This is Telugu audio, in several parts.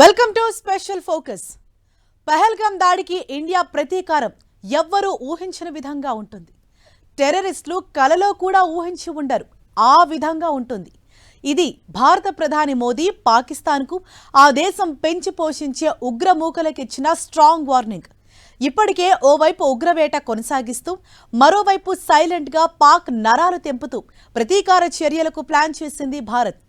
Welcome to special focus Pahalgam దాడికి ఇండియా ప్రతీకారం ఎవ్వరూ ఊహించని విధంగా ఉంటుంది. టెర్రరిస్టులు కలలో కూడా ఊహించి ఉండరు. ఆ విధంగా ఉంటుంది. ఇది భారత ప్రధాని మోదీ పాకిస్తాన్కు ఆ దేశం పెంచి పోషించే ఉగ్రమూకలకిచ్చిన స్ట్రాంగ్ వార్నింగ్ ఇప్పటికే ఓవైపు ఉగ్రవేట కొనసాగిస్తూ మరోవైపు సైలెంట్గా పాక్ నరాలు తెంపుతూ ప్రతీకార చర్యలకు ప్లాన్ చేసింది భారత్.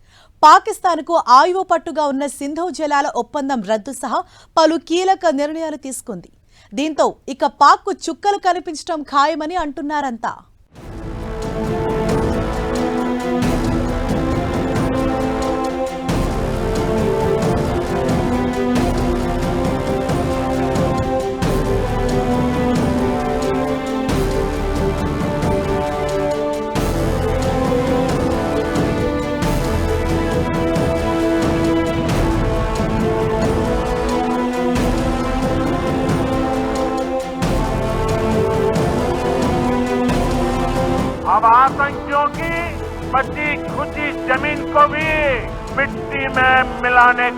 పాకిస్తాన్కు ఆయువు పట్టుగా ఉన్న సింధు జలాల ఒప్పందం రద్దు సహా పలు కీలక నిర్ణయాలు తీసుకుంది. దీంతో ఇక పాక్కు చుక్కలు కనిపించడం ఖాయమని అంటున్నారంతా.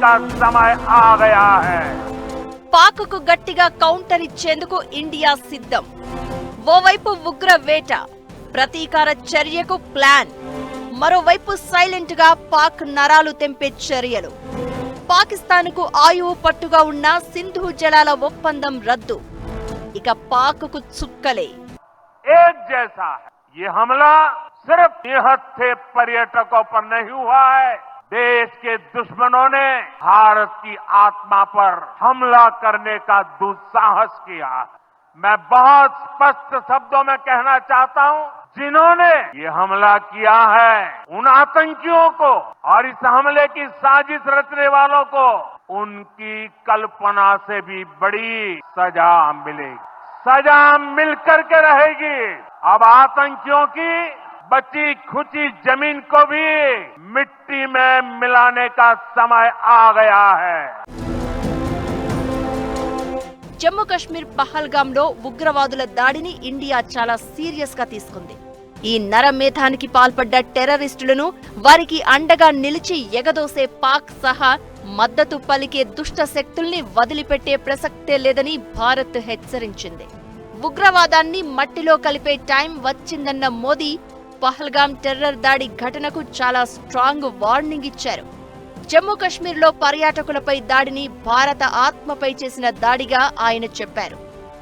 का समय आ गया है పాక్కు గట్టిగా కౌంటర్ ఇచ్చేందుకు ఇండియా సిద్ధం ఓవైపు ఉగ్ర వేట ప్రతీకార చర్యకు ప్లాన్ మరోవైపు సైలెంట్ గా పాక్ నరాలు తెంపే చర్యలు పాకిస్తాన్కు ఆయువు పట్టుగా ఉన్న సింధు జలాల ఒప్పందం రద్దు ఇక పాక్కు చుక్కలే एक जैसा है ये हमला सिर्फ निहत्थे पर्यटकों पर नहीं हुआ है देश के दुश्मनों ने भारत की आत्मा पर हमला करने का दुस्साहस किया। मैं बहुत स्पष्ट शब्दों में कहना चाहता हूँ, जिन्होंने ये हमला किया है, उन आतंकियों को और इस हमले की साजिश रचने वालों को, उनकी कल्पना से भी बड़ी सजा मिलेगी। सजा मिलकर के रहेगी। अब आतंकियों की बची खुची जमीन को भी मिट्टी में मिलाने का समय आ गया है జమ్మూ కశ్మీర్ పహల్గాంలో ఉగ్రవాదుల దాడిని ఇండియా చాలా సీరియస్ గా తీసుకుంది ఈ నరమేధానికి పాల్పడ్డ టెర్రరిస్టులను వారికి అండగా నిలిచి ఎగదోసే పాక్ సహా మద్దతు పలికే దుష్ట శక్తుల్ని వదిలిపెట్టే ప్రసక్తే లేదని భారత్ హెచ్చరించింది ఉగ్రవాదాన్ని మట్టిలో కలిపే టైం వచ్చిందన్న మోదీ పహల్గాం టెర్రర్ దాడి ఘటనకు చాలా స్ట్రాంగ్ వార్నింగ్ ఇచ్చారు. జమ్మూ కశ్మీర్లో పర్యాటకులపై దాడిని భారత ఆత్మపై చేసిన దాడిగా ఆయన చెప్పారు.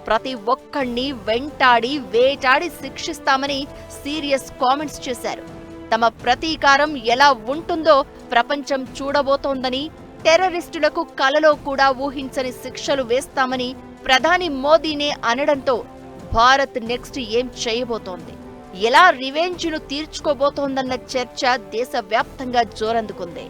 ప్రతి ఒక్కణ్ణి వెంటాడి వేటాడి శిక్షిస్తామని సీరియస్ కామెంట్స్ చేశారు. తమ ప్రతీకారం ఎలా ఉంటుందో ప్రపంచం చూడబోతోందని టెర్రరిస్టులకు కలలో కూడా ఊహించని శిక్షలు వేస్తామని ప్రధాని మోదీనే అనడంతో భారత్ నెక్స్ట్ ఏం చేయబోతోంది? ఎలా రివెంజ్ను తీర్చుకోబోతోందన్న చర్చ దేశవ్యాప్తంగా జోరందుకుంది.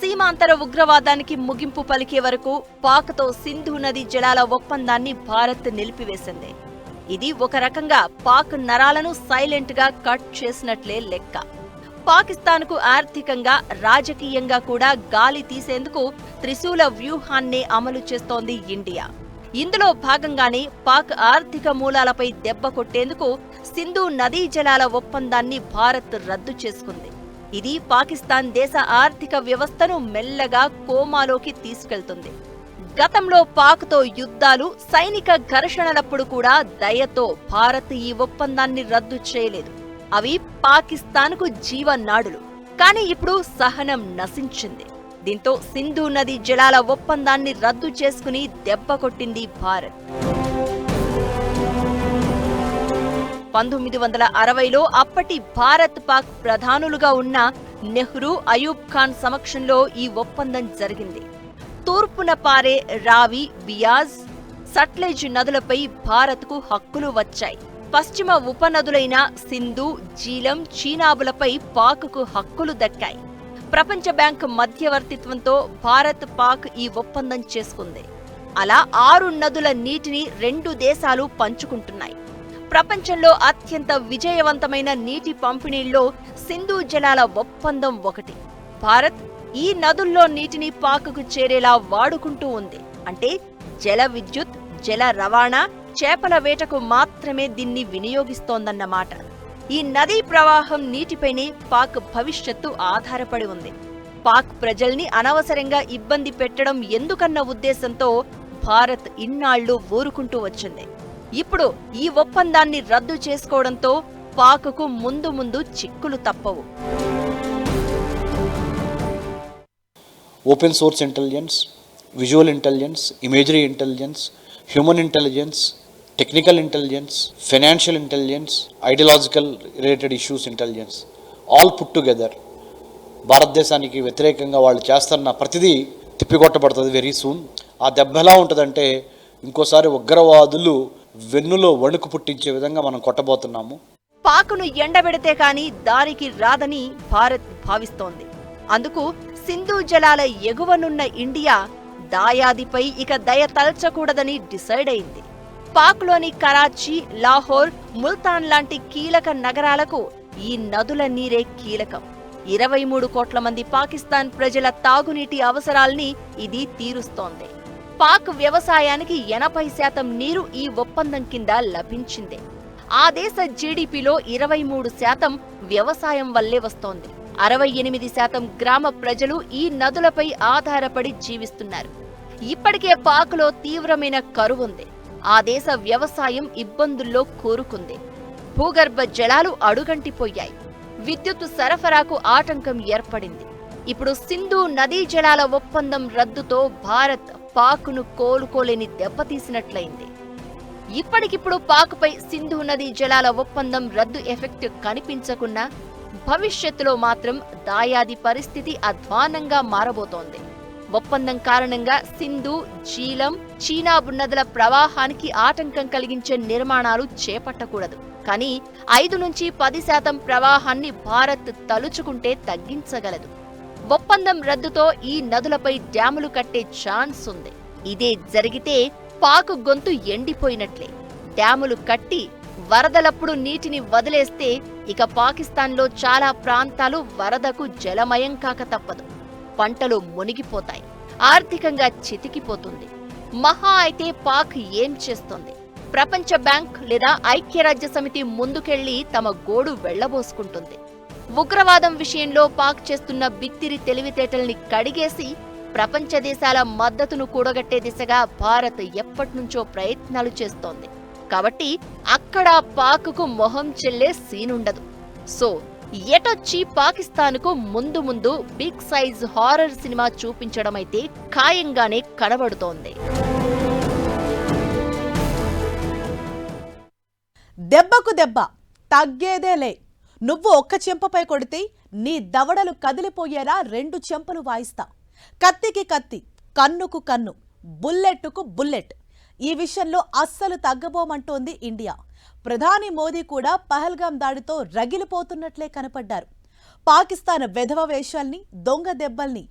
సీమాంతర ఉగ్రవాదానికి ముగింపు పలికే వరకు పాక్తో సింధు నది జలాల ఒప్పందాన్ని భారత్ నిలిపివేసింది. ఇది ఒక రకంగా పాక్ నరాలను సైలెంట్గా కట్ చేసినట్లే లెక్క. పాకిస్తాన్కు ఆర్థికంగా రాజకీయంగా కూడా గాలి తీసేందుకు త్రిశూల వ్యూహాన్నే అమలు చేస్తోంది ఇండియా. ఇందులో భాగంగానే పాక్ ఆర్థిక మూలాలపై దెబ్బ కొట్టేందుకు సింధు నదీ జలాల ఒప్పందాన్ని భారత్ రద్దు చేసుకుంది. ఇది పాకిస్తాన్ దేశ ఆర్థిక వ్యవస్థను మెల్లగా కోమాలోకి తీసుకెళ్తుంది. గతంలో పాక్తో యుద్ధాలు సైనిక ఘర్షణలప్పుడు కూడా దయతో భారత్ ఈ ఒప్పందాన్ని రద్దు చేయలేదు. అవి పాకిస్తాన్కు జీవనాడులు కానీ ఇప్పుడు సహనం నశించింది. దీంతో సింధు నది జలాల ఒప్పందాన్ని రద్దు చేసుకుని దెబ్బ కొట్టింది భారత్. పంతొమ్మిది వందల అరవైలో అప్పటి భారత్ పాక్ ప్రధానులుగా ఉన్న నెహ్రూ అయూబ్ ఖాన్ సమక్షంలో ఈ ఒప్పందం జరిగింది. తూర్పున పారే రావి బియాజ్ సట్లెజ్ నదులపై భారత్కు హక్కులు వచ్చాయి. పశ్చిమ ఉపనదులైన సింధు జీలం చీనాబులపై పాక్కు హక్కులు దక్కాయి. ప్రపంచ బ్యాంక్ మధ్యవర్తిత్వంతో భారత్ పాక్ ఈ ఒప్పందం చేసుకుంది. అలా ఆరు నదుల నీటిని రెండు దేశాలు పంచుకుంటున్నాయి. ప్రపంచంలో అత్యంత విజయవంతమైన నీటి పంపిణీల్లో సింధు జలాల ఒప్పందం ఒకటి. భారత్ ఈ నదుల్లో నీటిని పాకుకు చేరేలా వాడుకుంటూ ఉంది. అంటే జల విద్యుత్ జల రవాణా చేపల వేటకు మాత్రమే దీన్ని వినియోగిస్తోందన్నమాట. ఈ నదీ ప్రవాహం నీటిపైనే పాక్ భవిష్యత్తు ఆధారపడి ఉంది. పాక్ ప్రజల్ని అనవసరంగా ఇబ్బంది పెట్టడం ఎందుకన్న ఉద్దేశంతో భారత్ ఇన్నాళ్ళు ఊరుకుంటూ వచ్చింది. ఇప్పుడు ఈ ఒప్పందాన్ని రద్దు చేసుకోవడంతో పాక్కు ముందు ముందు చిక్కులు తప్పవు. Open source intelligence visual intelligence imagery intelligence human intelligence technical intelligence financial intelligence ideological related issues intelligence all put together భారతదేశానికి వ్యతిరేకంగా వాళ్ళు చేస్తున్న ప్రతిదీ తిప్పికొట్టబడుతుంది వెరీ సూన్ ఆ దెబ్బ ఎలా ఉంటుందంటే ఇంకోసారి ఉగ్రవాదులు వెన్నులో వణుకు పుట్టించే విధంగా మనం కొట్టబోతున్నాము. పాకును ఎండబెడితే కానీ దారికి రాదని భారత్ భావిస్తోంది. అందుకు సింధు జలాల ఎగువనున్న ఇండియా దాయాదిపై ఇక దయ తలచకూడదని డిసైడ్ అయింది. పాక్లోని కరాచీ లాహోర్ ముల్తాన్ లాంటి కీలక నగరాలకు ఈ నదుల నీరే కీలకం. ఇరవై మూడు కోట్ల మంది పాకిస్తాన్ ప్రజల తాగునీటి అవసరాల్ని ఇది తీరుస్తోంది. పాక్ వ్యవసాయానికి ఎనభై శాతం నీరు ఈ ఒప్పందం కింద లభించింది. ఆ దేశ జీడిపిలో ఇరవై మూడు శాతం వ్యవసాయం వల్లే వస్తోంది. అరవై ఎనిమిది శాతం గ్రామ ప్రజలు ఈ నదులపై ఆధారపడి జీవిస్తున్నారు. ఇప్పటికే పాక్లో తీవ్రమైన కరువుంది ఆ దేశ వ్యవసాయం ఇబ్బందుల్లో కూరుకుంది. భూగర్భ జలాలు అడుగంటిపోయాయి. విద్యుత్ సరఫరాకు ఆటంకం ఏర్పడింది. ఇప్పుడు సింధు నదీ జలాల ఒప్పందం రద్దుతో భారత్ పాక్ను కోలుకోలేని దెబ్బతీసినట్లయింది. ఇప్పటికిప్పుడు పాక్పై సింధు నదీ జలాల ఒప్పందం రద్దు ఎఫెక్ట్ కనిపించకున్నా భవిష్యత్తులో మాత్రం దాయాది పరిస్థితి అధ్వానంగా మారబోతోంది. ఒప్పందం కారణంగా సింధు జీలం చీనాబు నదుల ప్రవాహానికి ఆటంకం కలిగించే నిర్మాణాలు చేపట్టకూడదు. కానీ ఐదు నుంచి పది శాతం ప్రవాహాన్ని భారత్ తలుచుకుంటే తగ్గించగలదు. ఒప్పందం రద్దుతో ఈ నదులపై డ్యాములు కట్టే ఛాన్స్ ఉంది. ఇదే జరిగితే పాకు గొంతు ఎండిపోయినట్లే. డ్యాములు కట్టి వరదలప్పుడు నీటిని వదిలేస్తే ఇక పాకిస్తాన్లో చాలా ప్రాంతాలు వరదకు జలమయం కాక తప్పదు. పంటలు మునిగిపోతాయి. ఆర్థికంగా చితికిపోతుంది. మహా అయితే పాక్ ఏం చేస్తోంది? ప్రపంచ బ్యాంక్ లేదా ఐక్యరాజ్య సమితి ముందుకెళ్ళి తమ గోడు వెళ్ళబోసుకుంటుంది ఉగ్రవాదం విషయంలో పాక్ చేస్తున్న బిత్తిరి తెలివితేటల్ని కడిగేసి ప్రపంచ దేశాల మద్దతును కూడగట్టే దిశగా భారత్ ఎప్పటినుంచో ప్రయత్నాలు చేస్తోంది. కాబట్టి అక్కడ పాక్కు మొహం చెల్లే సీనుండదు. సో ఎటొచ్చి పాకిస్తాన్కు ముందు ముందు బిగ్ సైజ్ హారర్ సినిమా చూపించడమైతే ఖాయంగానే కనబడుతోంది. దెబ్బకు దెబ్బ తగ్గేదేలే నువ్వు ఒక్క చెంపపై కొడితే నీ దవడలు కదిలిపోయేలా రెండు చెంపలు వాయిస్తా. కత్తికి కత్తి కన్నుకు కన్ను బుల్లెట్టుకు బుల్లెట్. ఈ విషయంలో అస్సలు తగ్గబోమంటోంది ఇండియా. ప్రధాని మోదీ కూడా పహల్గాం దాడితో రగిలిపోతున్నట్లే కనపడ్డారు. పాకిస్తాన్ వెధవ వేషాల్ని దొంగ దెబ్బల్ని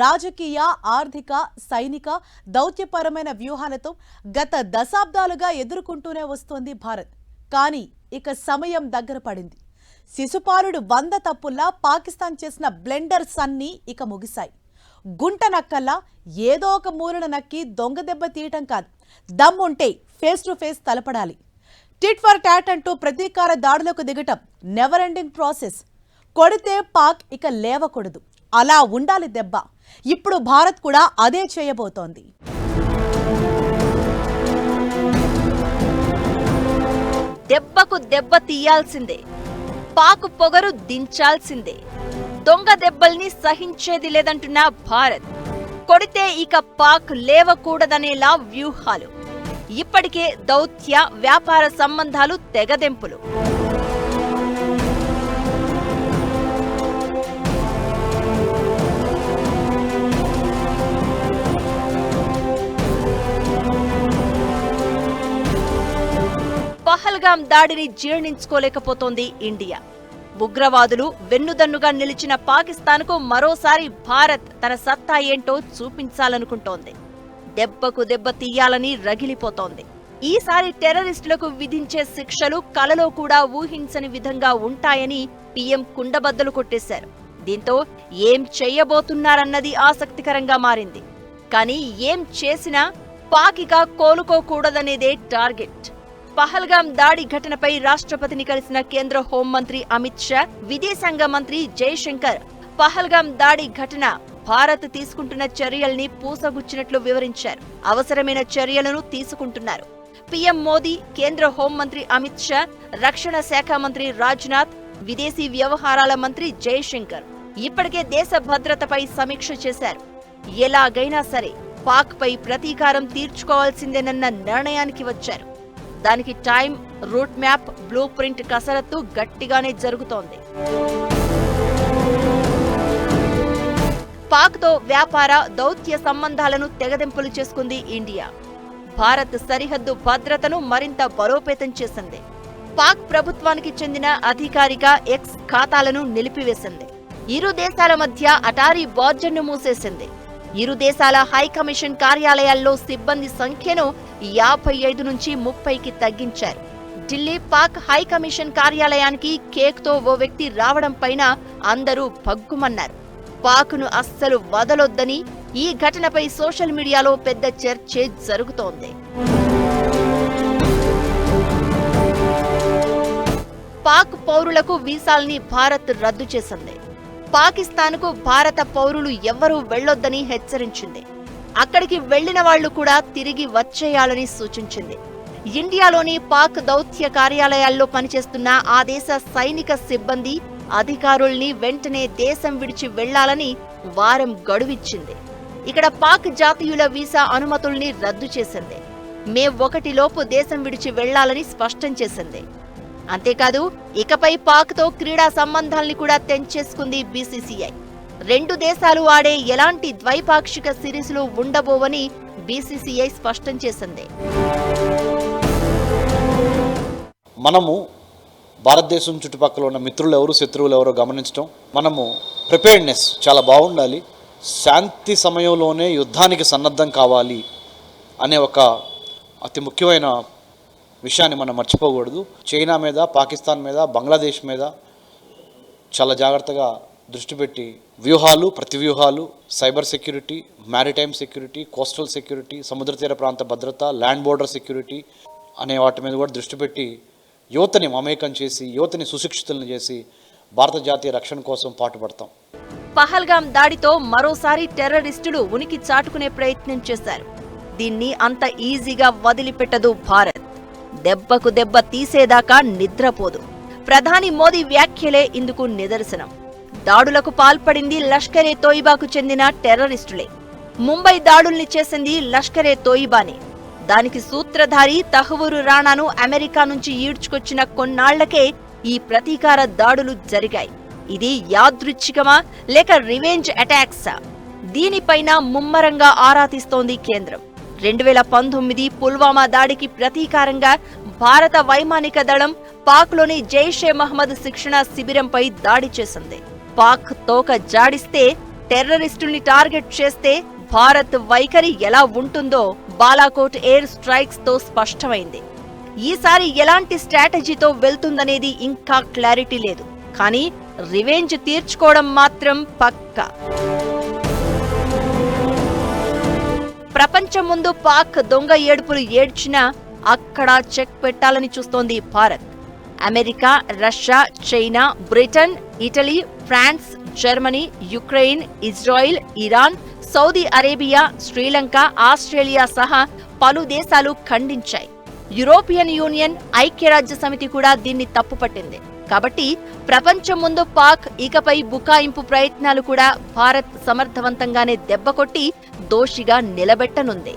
రాజకీయ ఆర్థిక సైనిక దౌత్యపరమైన వ్యూహాలతో గత దశాబ్దాలుగా ఎదుర్కొంటూనే వస్తోంది భారత్. కానీ ఇక సమయం దగ్గర పడింది. శిశుపాలుడు వంద తప్పుల్లా పాకిస్తాన్ చేసిన బ్లెండర్స్ అన్నీ ఇక ముగిశాయి. గుంట నక్కల్లా ఏదో ఒక మూలన నక్కి దొంగ దెబ్బ తీయటం కాదు. దమ్ముంటే ఫేస్ టు ఫేస్ తలపడాలి. టిట్ ఫర్ టాట్ అంటూ ప్రతీకార దాడులకు దిగటం నెవర్ ఎండింగ్ ప్రాసెస్ కొడితే పాక్ ఇక లేవకూడదు. అలా ఉండాలి దెబ్బ. ఇప్పుడు భారత్ కూడా అదే చేయబోతోంది. దెబ్బకు దెబ్బ తీయాల్సిందే. పాకు పొగరు దించాల్సిందే. దొంగ దెబ్బల్ని సహించేది లేదంటున్న భారత్. కొడితే ఇక పాక్ లేవకూడదనేలా వ్యూహాలు. ఇప్పటికే దౌత్య వ్యాపార సంబంధాలు తెగదెంపులు. పహల్గాం దాడిని జీర్ణించుకోలేకపోతోంది ఇండియా. ఉగ్రవాదులు వెన్నుదన్నుగా నిలిచిన పాకిస్తాన్కు మరోసారి భారత్ తన సత్తా ఏంటో చూపించాలనుకుంటోంది. దెబ్బకు దెబ్బ తీయాలని రగిలిపోతోంది. ఈసారి టెర్రరిస్టులకు విధించే శిక్షలు కలలో కూడా ఊహించని విధంగా ఉంటాయని పీఎం కుండబద్దలు కొట్టేశారు. దీంతో ఏం చెయ్యబోతున్నారన్నది ఆసక్తికరంగా మారింది. కానీ ఏం చేసినా పాకిక కోలుకోకూడదనేదే టార్గెట్. పహల్గాం దాడి ఘటనపై రాష్ట్రపతిని కలిసిన కేంద్ర హోంమంత్రి అమిత్ షా విదేశాంగ మంత్రి జైశంకర్ పహల్గాం దాడి ఘటన భారత్ తీసుకుంటున్న చర్యల్ని పూసగుచ్చినట్లు వివరించారు. అవసరమైన చర్యలను తీసుకుంటున్నారు. పీఎం మోదీ కేంద్ర హోంమంత్రి అమిత్ షా రక్షణ శాఖ మంత్రి రాజ్నాథ్ విదేశీ వ్యవహారాల మంత్రి జయశంకర్ ఇప్పటికే దేశ భద్రతపై సమీక్ష చేశారు. ఎలాగైనా సరే పాక్ పై ప్రతీకారం తీర్చుకోవాల్సిందేనన్న నిర్ణయానికి వచ్చారు. దానికి time route map blueprint కసరత్తు గట్టిగానే జరుగుతోంది. పాక్తో వ్యాపార దౌత్య సంబంధాలను తెగదెంపులు చేసుకుంది ఇండియా. భారత్ సరిహద్దు భద్రతను మరింత బలోపేతం చేసింది. పాక్ ప్రభుత్వానికి చెందిన అధికారిక ఎక్స్ ఖాతాలను నిలిపివేసింది. ఇరు దేశాల మధ్య అటారీ బార్జర్ను మూసేసింది. ఇరు దేశాల హై కమిషన్ కార్యాలయాల్లో సిబ్బంది సంఖ్యను యాభై ఐదు నుంచి ముప్పైకి తగ్గించారు. ఢిల్లీ పాక్ హై కమిషన్ కార్యాలయానికి కేక్తో ఓ వ్యక్తి రావడం పైన అందరూ భగ్గుమన్నారు. పాక్ను అస్సలు వదలొద్దని ఈ ఘటనపై సోషల్ మీడియాలో పెద్ద చర్చే జరుగుతోంది. పాక్ పౌరులకు వీసాల్ని భారత్ రద్దు చేసింది. పాకిస్తాన్కు భారత పౌరులు ఎవ్వరూ వెళ్ళొద్దని హెచ్చరించింది. అక్కడికి వెళ్ళిన వాళ్ళు కూడా తిరిగి వచ్చేయాలని సూచించింది. ఇండియాలోని పాక్ దౌత్య కార్యాలయాల్లో పనిచేస్తున్న ఆ దేశ సైనిక సిబ్బంది అధికారుల్ని వెంటనే దేశం విడిచి వెళ్ళాలని వారం గడువిచ్చింది. ఇక్కడ పాక్ జాతీయుల వీసా అనుమతుల్ని రద్దు చేసింది. మే ఒకటిలోపు దేశం విడిచి వెళ్ళాలని స్పష్టం చేసింది. అంతేకాదు ఇకపై పాక్తో క్రీడా సంబంధాల్ని కూడా తెంచేసుకుంది బీసీసీఐ. రెండు దేశాలు ఆడే ఎలాంటి ద్వైపాక్షిక సిరీస్లు ఉండబోవని బీసీసీఐ స్పష్టం చేసింది. మనము భారతదేశం చుట్టుపక్కల ఉన్న మిత్రులు ఎవరు శత్రువులు ఎవరో గమనించడం మనము ప్రిపేర్డ్నెస్ చాలా బాగుండాలి. శాంతి సమయంలోనే యుద్ధానికి సన్నద్ధం కావాలి అనే ఒక అతి ముఖ్యమైన విషయాన్ని మనం మర్చిపోకూడదు. చైనా మీద పాకిస్తాన్ మీద బంగ్లాదేశ్ మీద చాలా జాగ్రత్తగా దృష్టి పెట్టి వ్యూహాలు ప్రతివ్యూహాలు cyber security maritime security coastal security సముద్ర తీర ప్రాంత భద్రత ల్యాండ్ బోర్డర్ సెక్యూరిటీ అనే వాటి మీద కూడా దృష్టి పెట్టి యువతని మమేకం చేసి యువతని సుశిక్షితులను చేసి భారత జాతీయ రక్షణ కోసం పాటుపడతాం. పహల్గాం దాడితో మరోసారి టెర్రరిస్టులు ఉనికి చాటుకునే ప్రయత్నం చేశారు. దీన్ని అంత ఈజీగా వదిలిపెట్టదు భారత్. దెబ్బకు దెబ్బ తీసేదాకా నిద్రపోదు. ప్రధాని మోదీ వ్యాఖ్యలే ఇందుకు నిదర్శనం. దాడులకు పాల్పడింది లష్కరే తోయిబాకు చెందిన టెర్రరిస్టులే. ముంబై దాడుల్ని చేసింది లష్కరే తోయిబానే. దానికి సూత్రధారి తహవూరు రాణాను అమెరికా నుంచి ఈడ్చుకొచ్చిన కొన్నాళ్ళకే ఈ ప్రతీకార దాడులు జరిగాయి. ఇది యాదృచ్ఛికమా లేక రివెంజ్ అటాక్సా? దీనిపైన ముమ్మరంగా ఆరా తీస్తోంది కేంద్రం. రెండు వేల పంతొమ్మిది పుల్వామా దాడికి ప్రతీకారంగా భారత వైమానిక దళం పాక్లోని జైషే మహమ్మద్ శిక్షణ శిబిరంపై దాడి చేసింది. పాక్ తోక జాడిస్తే టెర్రరిస్టుల్ని టార్గెట్ చేస్తే భారత్ వైఖరి ఎలా ఉంటుందో బాలాకోట్ ఎయిర్ స్ట్రైక్స్తో స్పష్టమైంది. ఈసారి ఎలాంటి స్ట్రాటజీతో వెళ్తుందనేది ఇంకా క్లారిటీ లేదు. కానీ రివెంజ్ తీర్చుకోవడం మాత్రం పక్కా. ప్రపంచం ముందు పాక్ దొంగ ఏడుపులు ఏడ్చినా అక్కడ చెక్ పెట్టాలని చూస్తోంది Bharat. America Russia China Britain Italy France Germany Ukraine Israel Iran Saudi Arabia Sri Lanka Australia సహా పలు దేశాలు ఖండించాయి. యూరోపియన్ యూనియన్ ఐక్యరాజ్య సమితి కూడా దీన్ని తప్పుపట్టింది. కాబట్టి ప్రపంచం ముందు పాక్ ఇకపై బుకాయింపు ప్రయత్నాలు కూడా భారత్ సమర్థవంతంగానే దెబ్బకొట్టి దోషిగా నిలబెట్టనుంది.